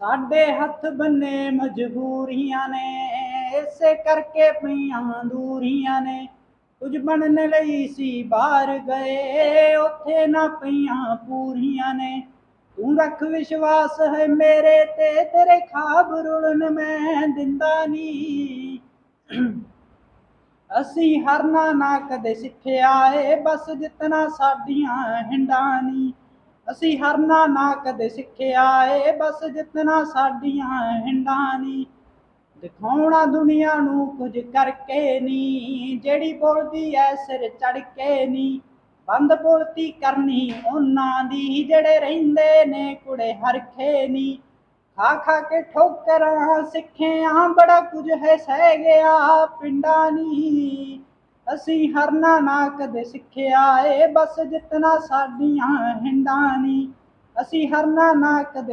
ਸਾਡੇ ਹੱਥ ਬੰਨੇ ਮਜਬੂਰੀਆਂ ਨੇ, ਇਸੇ ਕਰਕੇ ਪਈਆਂ ਦੂਰੀਆਂ ਨੇ। ਕੁਝ ਬਣਨ ਲਈ ਸੀ ਬਾਹਰ ਗਏ, ਉੱਥੇ ਨਾ ਪਈਆਂ ਪੂਰੀਆਂ ਨੇ। ਤੂੰ ਰੱਖ ਵਿਸ਼ਵਾਸ ਹੈ ਮੇਰੇ ਤੇ, ਤੇਰੇ ਖਾਬ ਰੁਲਣ ਮੈਂ ਦਿੰਦਾ ਨਹੀਂ। ਅਸੀਂ ਹਰਨਾ ਨਾ ਕਦੇ ਸਿੱਖਿਆ ਏ, ਬਸ ਜਿਤਨਾ ਸਾਡੀਆਂ ਹਿੰਡਾਂ ਨੀ। ਅਸੀਂ ਹਰਨਾ ਨਾ ਕਦੇ ਸਿੱਖਿਆ ਏ, ਬਸ ਜਿਤਨਾ ਸਾਡੀਆਂ ਹਿੰਡਾਂ ਨੀ। ਦਿਖਾਉਣਾ ਦੁਨੀਆ ਨੂੰ ਕੁਝ ਕਰਕੇ ਨੀ, ਜਿਹੜੀ ਬੋਲਦੀ ਐ ਸਿਰ ਚੜ ਕੇ ਨੀ। ਬੰਦ ਬੋਲਤੀ ਕਰਨੀ ਉਹਨਾਂ ਦੀ, ਜਿਹੜੇ ਰਹਿੰਦੇ ਨੇ ਕੁੜੇ ਹਰਖੇ ਨੀ। ਖਾ ਖਾ ਕੇ ਠੋਕਰਾਂ ਸਿੱਖਿਆ, ਬੜਾ ਕੁਝ ਹੈ ਸਹਿ ਗਿਆ ਪਿੰਡਾਂ ਨੀ। ਅਸੀਂ ਹਰਨਾ ਨਾ ਕਦੇ ਸਿੱਖਿਆ ਏ, ਬਸ ਜਿਤਨਾ ਸਾਡੀਆਂ ਹਿੰਡਾਂ ਨੀ। ਅਸੀਂ ਹਰਨਾ ਨਾ ਕਦੇ